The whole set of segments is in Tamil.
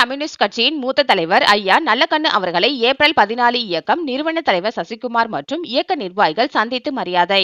கம்யூனிஸ்ட் கட்சியின் மூத்த தலைவர் ஐயா நல்லக்கண்ணு அவர்களை ஏப்ரல் பதினாலு இயக்கம் நிறுவன தலைவர் சசிகுமார் மற்றும் இயக்க நிர்வாகிகள் சந்தித்து மரியாதை.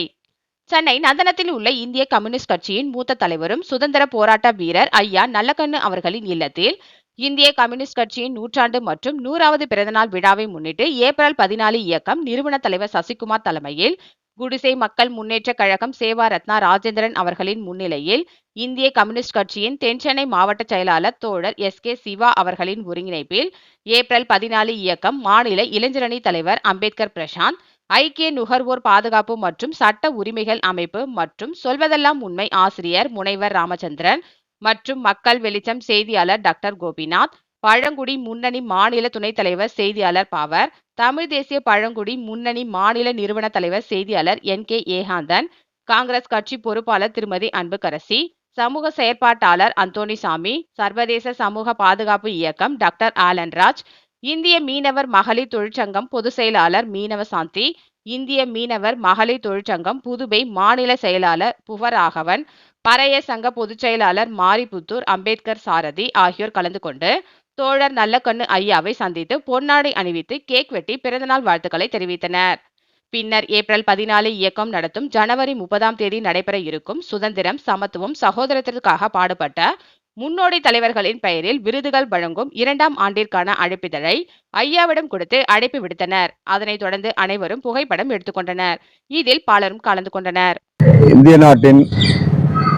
சென்னை நந்தனத்தில் உள்ள இந்திய கம்யூனிஸ்ட் கட்சியின் மூத்த தலைவரும் சுதந்திர போராட்ட வீரர் ஐயா நல்லக்கண்ணு அவர்களின் இல்லத்தில் இந்திய கம்யூனிஸ்ட் கட்சியின் நூற்றாண்டு மற்றும் நூறாவது பிறந்தநாள் விழாவை முன்னிட்டு ஏப்ரல் பதினாலு இயக்கம் நிறுவன தலைவர் சசிகுமார் தலைமையில் குடிசை மக்கள் முன்னேற்ற கழகம் சேவா ரத்னா ராஜேந்திரன் அவர்களின் முன்னிலையில் இந்திய கம்யூனிஸ்ட் கட்சியின் தென்சென்னை மாவட்ட செயலாளர் தோழர் எஸ் கே சிவா அவர்களின் ஒருங்கிணைப்பில் ஏப்ரல் பதினாலு இயக்கம் மாநில இளைஞரணி தலைவர் அம்பேத்கர் பிரசாந்த் ஐக்கிய நுகர்வோர் பாதுகாப்பு மற்றும் சட்ட உரிமைகள் அமைப்பு மற்றும் சொல்வதெல்லாம் உண்மை ஆசிரியர் முனைவர் ராமச்சந்திரன் மற்றும் மக்கள் வெளிச்சம் செய்தியாளர் டாக்டர் கோபிநாத் பழங்குடி முன்னணி மாநில துணைத் தலைவர் செய்தியாளர் பாவர். தமிழ் தேசிய பழங்குடி முன்னணி மாநில நிறுவன தலைவர் செய்தியாளர் என். கே. ஏகாந்தன். காங்கிரஸ் கட்சி பொறுப்பாளர் திருமதி அன்புக்கரசி. சமூக செயற்பாட்டாளர் அந்தோணிசாமி. சர்வதேச சமூக பாதுகாப்பு இயக்கம் டாக்டர் ஆலன்ராஜ். இந்திய மீனவர் மகளிர் தொழிற்சங்கம் பொதுச் செயலாளர் மீனவ சாந்தி இந்திய மீனவர் மகளிர் தொழிற்சங்கம் புதுவை மாநில செயலாளர் புவராகவன். பறைய சங்க பொதுச் செயலாளர் மாரிபுத்தூர் அம்பேத்கர் சாரதி ஆகியோர் கலந்து கொண்டு தோழர் நல்லக்கண்ணு ஐயாவை சந்தித்து பொன்னாடை அணிவித்து கேக் வெட்டி பிறந்தநாள் வாழ்த்துக்களை தெரிவித்தனர். பின்னர் ஏப்ரல் பதினாலு இயக்கம் நடத்தும் ஜனவரி முப்பதாம் தேதி நடைபெற இருக்கும் சுதந்திரம் சமத்துவம் சகோதரத்திற்காக பாடுபட்ட முன்னோடி தலைவர்களின் பெயரில் விருதுகள் வழங்கும் இரண்டாம் ஆண்டிற்கான அழைப்பிதழை ஐயாவிடம் கொடுத்து அழைப்பு விடுத்தனர். அதனைத் தொடர்ந்து அனைவரும் புகைப்படம் எடுத்துக்கொண்டனர் இதில் பலரும் கலந்து கொண்டனர். இந்திய நாட்டின்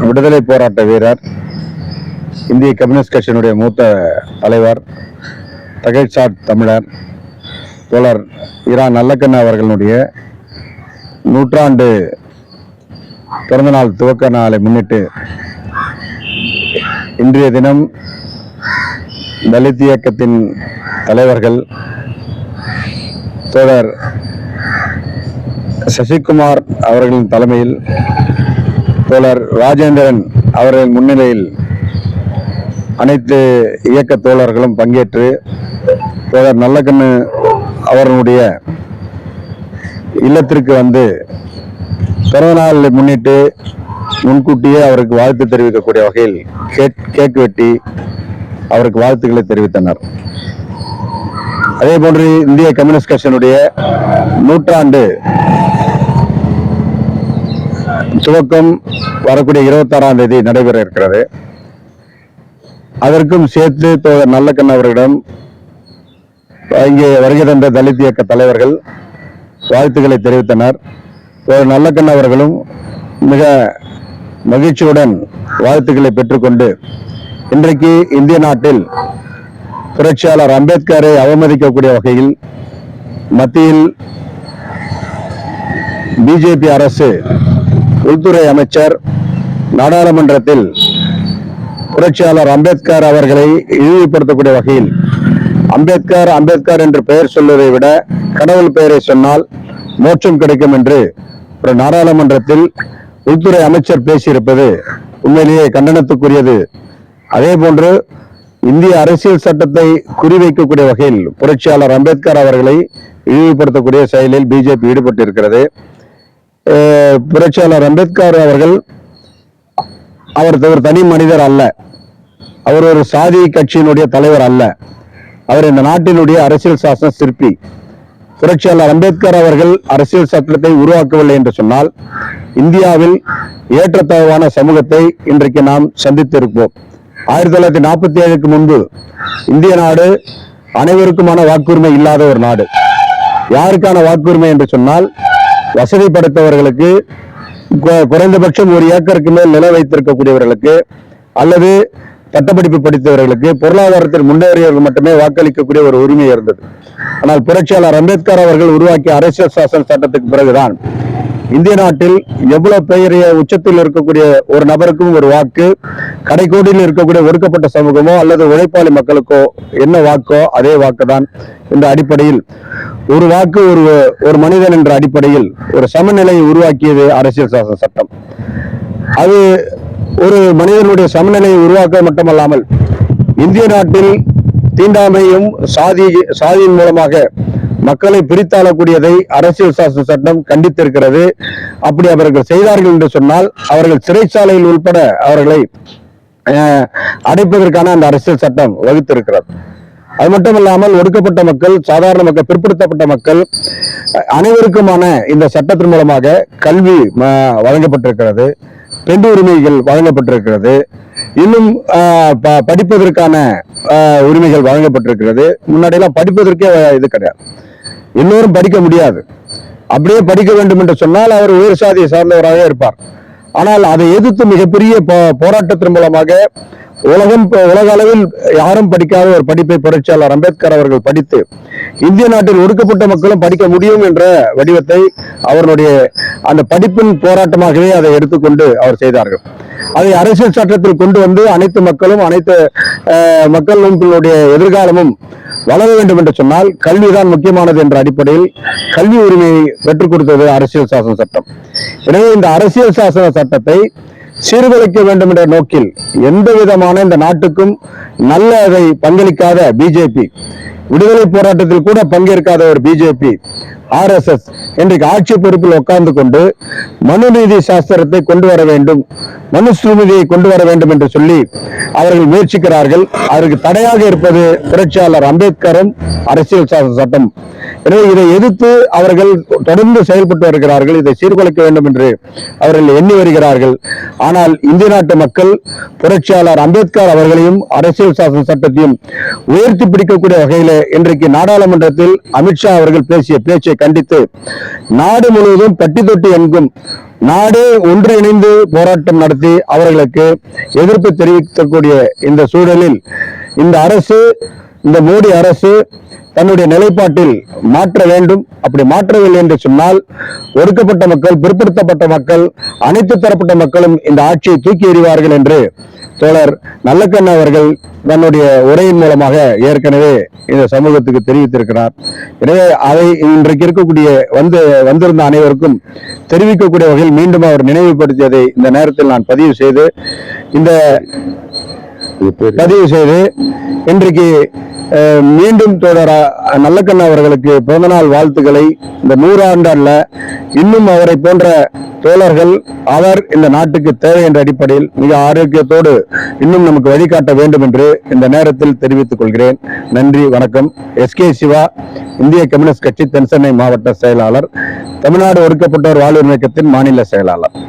விடுதலை போராட்ட வீரர் இந்திய கம்யூனிஸ்ட் கட்சியினுடைய மூத்த தலைவர் தகைசாட் தமிழர் தோழர் இரா நல்லக்கண்ணா அவர்களுடைய நூற்றாண்டு பிறந்தநாள் துவக்க நாளை முன்னிட்டு இன்றைய தினம் தலித் இயக்கத்தின் தலைவர்கள் தோழர் சசிகுமார் அவர்களின் தலைமையில் தோழர் ராஜேந்திரன் அவர்களின் முன்னிலையில் அனைத்து இயக்க தோழர்களும் பங்கேற்று தோழர் நல்லக்கண்ணு அவர்களுடைய இல்லத்திற்கு வந்து பிறந்தநாளை முன்னிட்டு முன்கூட்டியே அவருக்கு வாழ்த்து தெரிவிக்கக்கூடிய வகையில் கேக் கேக் வெட்டி அவருக்கு வாழ்த்துக்களை தெரிவித்தனர். அதே போன்று இந்திய கம்யூனிஸ்ட் கட்சியினுடைய நூற்றாண்டு துவக்கம் வரக்கூடிய இருபத்தாறாம் தேதி நடைபெற இருக்கிறது. அதற்கும் சேர்த்து தோழர் நல்லக்கண் அவர்களிடம் இங்கே வருகை தந்த தலித் இயக்க தலைவர்கள் வாழ்த்துக்களை தெரிவித்தனர். தோழர் நல்லக்கண் அவர்களும் மிக மகிழ்ச்சியுடன் வாழ்த்துக்களை பெற்றுக்கொண்டு இன்றைக்கு இந்திய நாட்டில் புரட்சியாளர் அம்பேத்கரை அவமதிக்கக்கூடிய வகையில் மத்தியில் பிஜேபி அரசு உள்துறை அமைச்சர் நாடாளுமன்றத்தில் புரட்சியாளர் அம்பேத்கர் அவர்களை இழிவுபடுத்தக்கூடிய வகையில் அம்பேத்கர் அம்பேத்கர் என்று பெயர் சொல்வதை விட கடவுள் பெயரை சொன்னால் மோட்சம் கிடைக்கும் என்று ஒரு நாடாளுமன்றத்தில் உள்துறை அமைச்சர் பேசியிருப்பது உண்மையிலேயே கண்டனத்துக்குரியது. அதே போன்று இந்திய அரசியல் சட்டத்தை குறிவைக்கக்கூடிய வகையில் புரட்சியாளர் அம்பேத்கர் அவர்களை இழிவுபடுத்தக்கூடிய செயலில் பிஜேபி ஈடுபட்டிருக்கிறது. புரட்சியாளர் அம்பேத்கர் அவர்கள் அவர் ஒரு தனி மனிதர் அல்ல. அவர் ஒரு சாதி கட்சியினுடைய தலைவர் அல்ல. அவர் இந்த நாட்டினுடைய அரசியல் சாசன சிற்பி. புரட்சியாளர் அம்பேத்கர் அவர்கள் அரசியல் சட்டத்தை உருவாக்கவில்லை என்று சொன்னால் இந்தியாவில் ஏற்றத்தாழ்வான சமூகத்தை இன்றைக்கு நாம் சந்தித்திருப்போம். ஆயிரத்தி தொள்ளாயிரத்தி நாற்பத்தி ஏழுக்கு முன்பு இந்திய நாடு அனைவருக்குமான வாக்குரிமை இல்லாத ஒரு நாடு. யாருக்கான வாக்குரிமை என்று சொன்னால் வசதி படைத்தவர்களுக்கு குறைந்தபட்சம் ஒரு ஏக்கருக்கு மேல் நில வைத்திருக்கக்கூடியவர்களுக்கு அல்லது பட்டப்படிப்பு படித்தவர்களுக்கு பொருளாதாரத்தில் முன்னேறியவர்கள் மட்டுமே வாக்களிக்கக்கூடிய ஒரு உரிமை இருந்தது. ஆனால் புரட்சியாளர் அம்பேத்கர் அவர்கள் உருவாக்கிய அரசியல் சாசன சட்டத்துக்கு பிறகுதான் இந்திய நாட்டில் எவ்வளவு பெயரிய உச்சத்தில் இருக்கக்கூடிய ஒரு நபருக்கும் ஒரு வாக்கு கடைக்கோடியில் இருக்கக்கூடிய ஒடுக்கப்பட்ட சமூகமோ அல்லது உழைப்பாளி மக்களுக்கோ என்ன வாக்கோ அதே வாக்கு தான் என்ற அடிப்படையில் ஒரு வாக்கு ஒரு ஒரு மனிதன் என்ற அடிப்படையில் ஒரு சமநிலையை உருவாக்கியது அரசியல் சாசன சட்டம். அது ஒரு மனிதனுடைய சமநிலையை உருவாக்க மட்டுமல்லாமல் இந்திய நாட்டில் தீண்டாமையும் சாதி சாதியின் மூலமாக மக்களை பிரித்தாளக்கூடியதை அரசியல் சாசன சட்டம் கண்டித்திருக்கிறது. அப்படி அவர்கள் செய்தார்கள் என்று சொன்னால் அவர்கள் சிறைச்சாலையில் உள்பட அவர்களை அஹ், அடைப்பதற்கான அந்த அரசியல் சட்டம் வகுத்திருக்கிறது அது மட்டும் இல்லாமல் ஒடுக்கப்பட்ட மக்கள் சாதாரண மக்கள் பிற்படுத்தப்பட்ட மக்கள் அனைவருக்குமான இந்த சட்டத்தின் மூலமாக கல்வி வழங்கப்பட்டிருக்கிறது. பெண் உரிமைகள் வழங்கப்பட்டிருக்கிறது. இன்னும் ப- படிப்பதற்கான உரிமைகள் வழங்கப்பட்டிருக்கிறது. முன்னாடியெல்லாம் படிப்பதற்கே இது கிடையாது. எல்லோரும் படிக்க முடியாது. அப்படியே படிக்க வேண்டும் என்று சொன்னால் அவர் உயர் சாதியை சார்ந்தவராக இருப்பார். ஆனால் அதை எதிர்த்து மிகப்பெரிய போ- போராட்டத்தின் மூலமாக உலகம் உலக அளவில் யாரும் படிக்காத ஒரு படிப்பை புரட்சியாளர் அம்பேத்கர் அவர்கள் படித்து இந்திய நாட்டில் ஒடுக்கப்பட்ட மக்களும் படிக்க முடியும் என்ற வடிவத்தை அவர்களுடைய அந்த படிப்பின் போராட்டமாகவே அதை எடுத்துக்கொண்டு அவர் செய்தார்கள். அதை அரசியல் சட்டத்தில் கொண்டு வந்து அனைத்து மக்களும் அனைத்து மக்களும் மக்களுடைய எதிர்காலமும் வளர வேண்டும் என்று சொன்னால் கல்விதான் முக்கியமானது என்ற அடிப்படையில் கல்வி உரிமையை பெற்றுக் கொடுத்தது அரசியல் சாசன சட்டம். எனவே இந்த அரசியல் சாசன சட்டத்தை சீர்குலைக்க வேண்டும் என்ற நோக்கில் எந்த விதமான இந்த நாட்டுக்கும் நல்லதை பங்களிக்காத பிஜேபி விடுதலை போராட்டத்தில் கூட பங்கேற்காத ஒரு பிஜேபி ஆர்எஸ்எஸ் இன்றைக்கு ஆட்சி பொறுப்பில் உட்கார்ந்து கொண்டு மனுநீதி சாஸ்திரத்தை கொண்டு வர வேண்டும் மனுஸ்மிருதியை கொண்டு வர வேண்டும் என்று சொல்லி அவர்கள் முயற்சிக்கிறார்கள். அதற்கு தடையாக இருப்பது புரட்சியாளர் அம்பேத்கரும் அரசியல் சாசன சட்டம். எனவே இதை எதிர்த்து அவர்கள் தொடர்ந்து செயல்பட்டு வருகிறார்கள். இதை சீர்குலைக்க வேண்டும் என்று அவர்கள் எண்ணி வருகிறார்கள். ஆனால் இந்திய நாட்டு மக்கள் புரட்சியாளர் அம்பேத்கர் அவர்களையும் அரசியல் சாசன சட்டத்தையும் உயர்த்தி பிடிக்கக்கூடிய வகையில் இன்றைக்கு நாடாளுமன்றத்தில் அமித்ஷா அவர்கள் பேசிய பேச்சை கண்டித்து நாடு முழுவதும் பட்டி தொட்டி என்கும் நாடே ஒன்றிணைந்து போராட்டம் நடத்தி அவர்களுக்கு எதிர்ப்பு தெரிவிக்கக்கூடிய இந்த சூழலில் இந்த அரசு இந்த மோடி அரசு தன்னுடைய நிலைப்பாட்டில் மாற்ற வேண்டும். அப்படி மாற்றவில்லை என்று சொன்னால் ஒடுக்கப்பட்ட மக்கள் பிற்படுத்தப்பட்ட மக்கள் அனைத்து தரப்பட்ட மக்களும் இந்த ஆட்சியை தூக்கி எறிவார்கள் என்று தோழர் நல்லக்கண்ண அவர்கள் தன்னுடைய உரையின் மூலமாக ஏற்கனவே இந்த சமூகத்துக்கு தெரிவித்திருக்கிறார். எனவே அதை இன்றைக்கு இருக்கக்கூடிய வந்து வந்திருந்த அனைவருக்கும் தெரிவிக்கக்கூடிய வகையில் மீண்டும் அவர் நினைவுபடுத்தியதை இந்த நேரத்தில் நான் பதிவு செய்து இந்த பதிவு செய்து இன்றைக்கு மீண்டும் தொடர நல்லக்கண்ண அவர்களுக்கு பிறந்தநாள் வாழ்த்துக்களை. இந்த நூறாண்டாண்டில் இன்னும் அவரை போன்ற தோழர்கள் அவர் இந்த நாட்டுக்கு தேவை என்ற அடிப்படையில் மிக ஆரோக்கியத்தோடு இன்னும் நமக்கு வழிகாட்ட வேண்டும் என்று இந்த நேரத்தில் தெரிவித்துக் கொள்கிறேன். நன்றி வணக்கம். எஸ். கே. சிவா இந்திய கம்யூனிஸ்ட் கட்சி தென்சென்னை மாவட்ட செயலாளர் தமிழ்நாடு ஒடுக்கப்பட்டோர் வாழ்வு இயக்கத்தின் மாநில செயலாளர்.